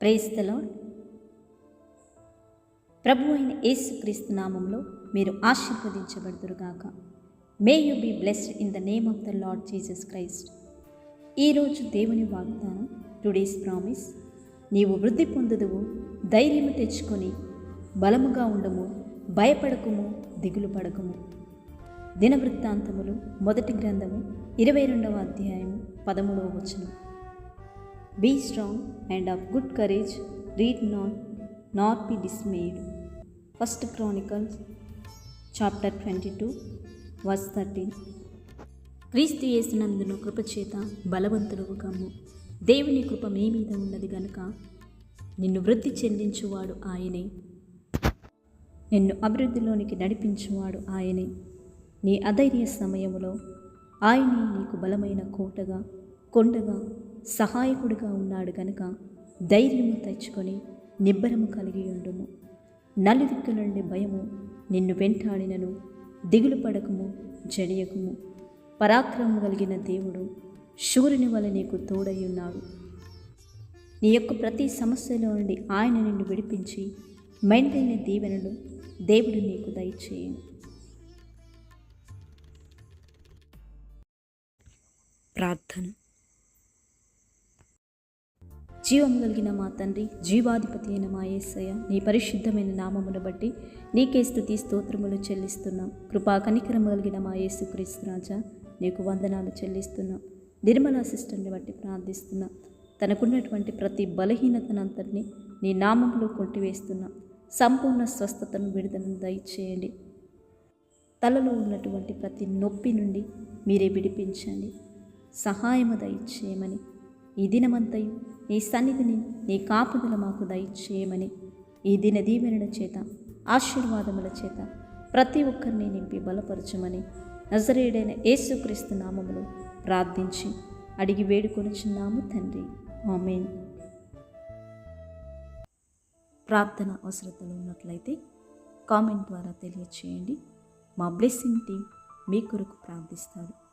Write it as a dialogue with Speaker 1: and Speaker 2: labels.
Speaker 1: ప్రేస్తలో ప్రభు అయిన యేసుక్రీస్తు నామంలో మీరు ఆశీర్వదించబడుదురుగాక. May you be blessed in the name of the Lord Jesus Christ ఈరోజు దేవుని వాగ్దానం టుడేస్ ప్రామిస్ నీవు వృద్ధి పొందుదువు ధైర్యము తెచ్చుకొని బలముగా ఉండము భయపడకుము దిగులు పడకుము. దినవృత్తాంతములు మొదటి గ్రంథము ఇరవై రెండవ అధ్యాయము పదమూడవ వచనం. Be strong and of good courage read none not be dismayed first Chronicles chapter twenty two verse thirteen క్రీస్తు యేసునందును కృపచేత బలవంతుడు కమ్ము దేవుని కృప మీ మీద ఉన్నది గనుక నిన్ను వృద్ధి చెందించువాడు ఆయనే. నిన్ను అభివృద్ధిలోనికి నడిపించువాడు ఆయనే. నీ అధైర్య సమయంలో ఆయనే నీకు బలమైన కోటగా కొండగా సహాయకుడిగా ఉన్నాడు గనుక ధైర్యము తెచ్చుకొని నిబ్బరము కలిగి ఉండుము. నలుదిక్కు నుండి భయము నిన్ను వెంటాడినను దిగులు పడకము జడియకుము. పరాక్రమం కలిగిన దేవుడు శూరుని వల్ల నీకు తోడై ఉన్నాడు. నీ యొక్క ప్రతి సమస్యలో నుండి ఆయన నిన్ను విడిపించి మెండైన దీవెనలు దేవుడు నీకు దయచేయను ప్రార్థన. జీవం కలిగిన మా తండ్రి జీవాధిపతి అయిన మా ఏసయ్య నీ పరిశుద్ధమైన నామమును బట్టి నీకే స్థుతి స్తోత్రములు చెల్లిస్తున్నాం. కృపా కనికరము కలిగిన మా యేసుక్రీస్తు రాజా నీకు వందనాలు చెల్లిస్తున్నాం. నిర్మలా సిస్టర్ని బట్టి ప్రార్థిస్తున్నాం. తనకున్నటువంటి ప్రతి బలహీనతనంతటిని నీ నామంలో కొట్టివేస్తున్నాం. సంపూర్ణ స్వస్థతను విడుదలను దయచేయండి. తలలో ఉన్నటువంటి ప్రతి నొప్పి నుండి మీరే విడిపించండి. సహాయము దయచేయమని ఈ దినమంతయు నీ సన్నిధిని నీ కాపుదల మాకు దయచేయమని. ఈ దిన దీవెనల చేత ఆశీర్వాదముల చేత ప్రతి ఒక్కరిని నింపి బలపరచమని. నజరేడైన యేసుక్రీస్తు నామములు ప్రార్థించి అడిగి వేడుకొనిచున్నాము తండ్రి. ఆమెన్. ప్రార్థన అవసరతలు ఉన్నట్లయితే కామెంట్ ద్వారా తెలియచేయండి. మా బ్లెస్సింగ్ టీం మీ కొరకు ప్రార్థిస్తారు.